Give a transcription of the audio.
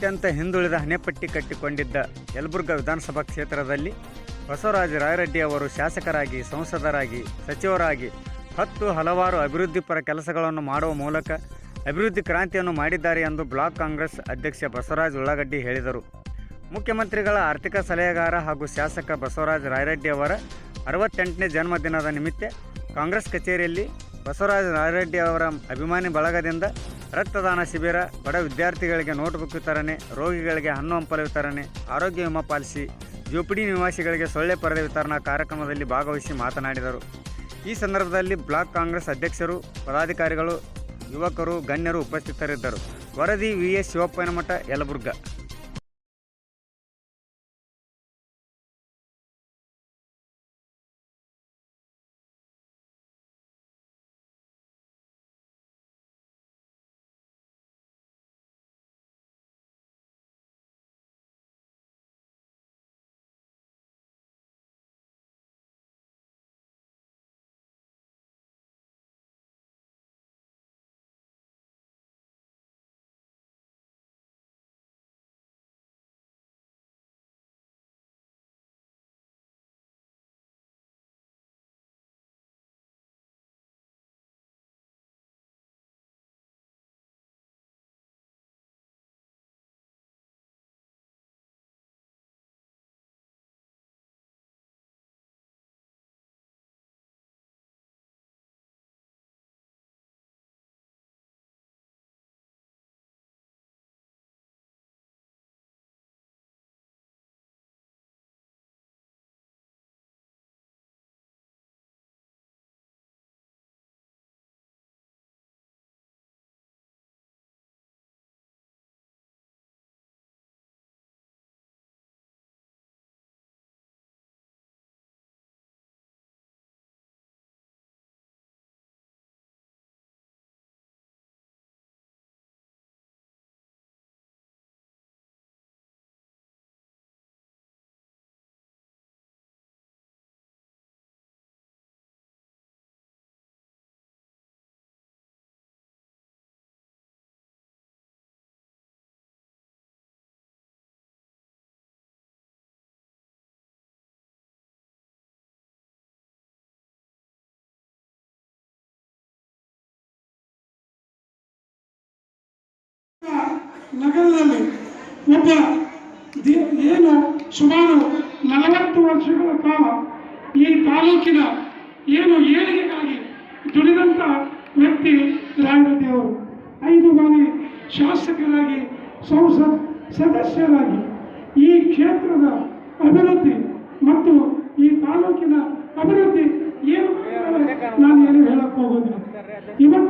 ಹಿಂದುಳಿದ ಹಣೆಪಟ್ಟಿ ಕಟ್ಟಿಕೊಂಡಿದ್ದ ಯಲಬುರ್ಗಾ ವಿಧಾನಸಭಾ ಕ್ಷೇತ್ರದಲ್ಲಿ ಬಸವರಾಜ ರಾಯರೆಡ್ಡಿ ಅವರು ಶಾಸಕರಾಗಿ, ಸಂಸದರಾಗಿ, ಸಚಿವರಾಗಿ ಹತ್ತು ಹಲವಾರು ಅಭಿವೃದ್ಧಿಪರ ಕೆಲಸಗಳನ್ನು ಮಾಡುವ ಮೂಲಕ ಅಭಿವೃದ್ಧಿ ಕ್ರಾಂತಿಯನ್ನು ಮಾಡಿದ್ದಾರೆ ಎಂದು ಬ್ಲಾಕ್ ಕಾಂಗ್ರೆಸ್ ಅಧ್ಯಕ್ಷ ಬಸವರಾಜ ಉಳ್ಳಾಗಡ್ಡಿ ಹೇಳಿದರು. ಮುಖ್ಯಮಂತ್ರಿಗಳ ಆರ್ಥಿಕ ಸಲಹೆಗಾರ ಹಾಗೂ ಶಾಸಕ ಬಸವರಾಜ ರಾಯರೆಡ್ಡಿ ಅವರ ಅರವತ್ತೆಂಟನೇ ಜನ್ಮದಿನದ ನಿಮಿತ್ತ ಕಾಂಗ್ರೆಸ್ ಕಚೇರಿಯಲ್ಲಿ ಬಸವರಾಜ ರಾಯರೆಡ್ಡಿ ಅವರ ಅಭಿಮಾನಿ ಬಳಗದಿಂದ ರಕ್ತದಾನ ಶಿಬಿರ, ಬಡ ವಿದ್ಯಾರ್ಥಿಗಳಿಗೆ ನೋಟ್ಬುಕ್ ವಿತರಣೆ, ರೋಗಿಗಳಿಗೆ ಹಣ್ಣು ಹಂಪಲು ವಿತರಣೆ, ಆರೋಗ್ಯ ವಿಮಾ ಪಾಲಿಸಿ ಜೋಪಡಿ ನಿವಾಸಿಗಳಿಗೆ ಸೊಳ್ಳೆ ಪರದೆ ವಿತರಣಾ ಕಾರ್ಯಕ್ರಮದಲ್ಲಿ ಭಾಗವಹಿಸಿ ಮಾತನಾಡಿದರು. ಈ ಸಂದರ್ಭದಲ್ಲಿ ಬ್ಲಾಕ್ ಕಾಂಗ್ರೆಸ್ ಅಧ್ಯಕ್ಷರು, ಪದಾಧಿಕಾರಿಗಳು, ಯುವಕರು, ಗಣ್ಯರು ಉಪಸ್ಥಿತರಿದ್ದರು. ವರದಿ ವಿ ಎಸ್ ಶಿವಪ್ಪನಮಠ, ಯಲಬುರ್ಗಾ. ನಗರದಲ್ಲಿ ಒಬ್ಬ ಏನು ಸುಮಾರು ನಲವತ್ತು ವರ್ಷಗಳ ಕಾಲ ಈ ತಾಲೂಕಿನ ಏನು ಏಳಿಗೆಗಾಗಿ ದುಡಿದಂತ ವ್ಯಕ್ತಿ ರಾಯರೆಡ್ಡಿ ಅವರು. ಐದು ಬಾರಿ ಶಾಸಕರಾಗಿ, ಸಂಸತ್ ಸದಸ್ಯರಾಗಿ ಈ ಕ್ಷೇತ್ರದ ಅಭಿವೃದ್ಧಿ ಮತ್ತು ಈ ತಾಲೂಕಿನ ಅಭಿವೃದ್ಧಿ ಏನು ನಾನು ಏನು ಹೇಳಕ್ಕೆ ಹೋಗೋದಿಲ್ಲ. ಇವತ್ತು